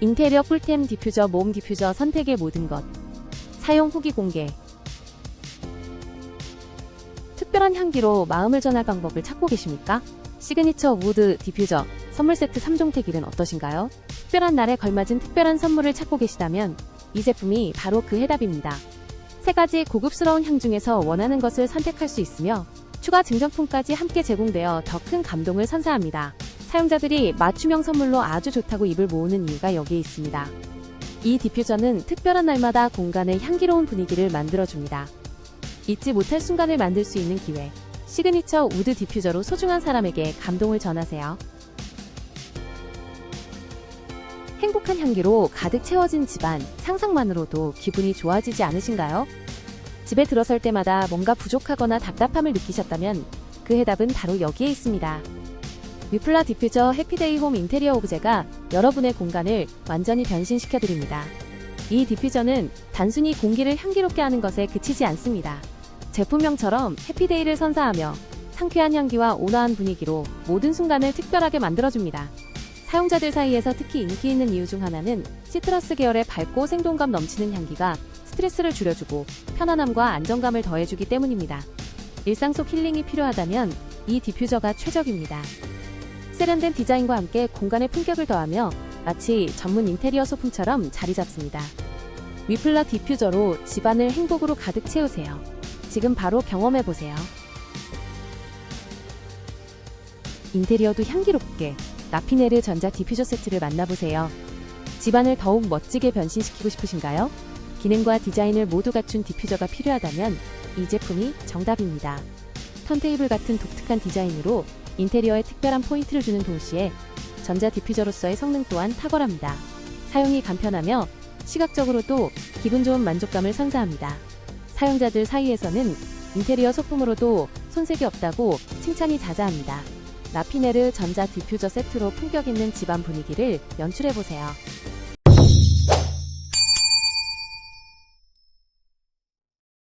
인테리어 꿀템 디퓨저 모음 디퓨저 선택의 모든 것 사용 후기 공개 특별한 향기로 마음을 전할 방법을 찾고 계십니까? 시그니처 우드 디퓨저 선물 세트 3종 택 일은 어떠신가요? 특별한 날에 걸맞은 특별한 선물을 찾고 계시다면 이 제품이 바로 그 해답입니다. 세 가지 고급스러운 향 중에서 원하는 것을 선택할 수 있으며 추가 증정품까지 함께 제공되어 더 큰 감동을 선사합니다. 사용자들이 맞춤형 선물로 아주 좋다고 입을 모으는 이유가 여기에 있습니다. 이 디퓨저는 특별한 날마다 공간의 향기로운 분위기를 만들어줍니다. 잊지 못할 순간을 만들 수 있는 기회. 시그니처 우드 디퓨저로 소중한 사람에게 감동을 전하세요. 행복한 향기로 가득 채워진 집안, 상상만으로도 기분이 좋아지지 않으신가요? 집에 들어설 때마다 뭔가 부족하거나 답답함을 느끼셨다면 그 해답은 바로 여기에 있습니다. 위플라 디퓨저 해피데이 홈 인테리어 오브제가 여러분의 공간을 완전히 변신시켜드립니다. 이 디퓨저는 단순히 공기를 향기롭게 하는 것에 그치지 않습니다. 제품명처럼 해피데이를 선사하며 상쾌한 향기와 온화한 분위기로 모든 순간을 특별하게 만들어줍니다. 사용자들 사이에서 특히 인기 있는 이유 중 하나는 시트러스 계열의 밝고 생동감 넘치는 향기가 스트레스를 줄여주고 편안함과 안정감을 더해주기 때문입니다. 일상 속 힐링이 필요하다면 이 디퓨저가 최적입니다. 세련된 디자인과 함께 공간의 품격을 더하며 마치 전문 인테리어 소품처럼 자리 잡습니다. 위플라 디퓨저로 집안을 행복으로 가득 채우세요. 지금 바로 경험해 보세요. 인테리어도 향기롭게 라피네르 전자 디퓨저 세트를 만나보세요. 집안을 더욱 멋지게 변신시키고 싶으신가요? 기능과 디자인을 모두 갖춘 디퓨저가 필요하다면 이 제품이 정답입니다. 턴테이블 같은 독특한 디자인으로 인테리어에 특별한 포인트를 주는 동시에 전자 디퓨저로서의 성능 또한 탁월합니다. 사용이 간편하며 시각적으로도 기분 좋은 만족감을 선사합니다. 사용자들 사이에서는 인테리어 소품으로도 손색이 없다고 칭찬이 자자합니다. 라피네르 전자 디퓨저 세트로 품격 있는 집안 분위기를 연출해보세요.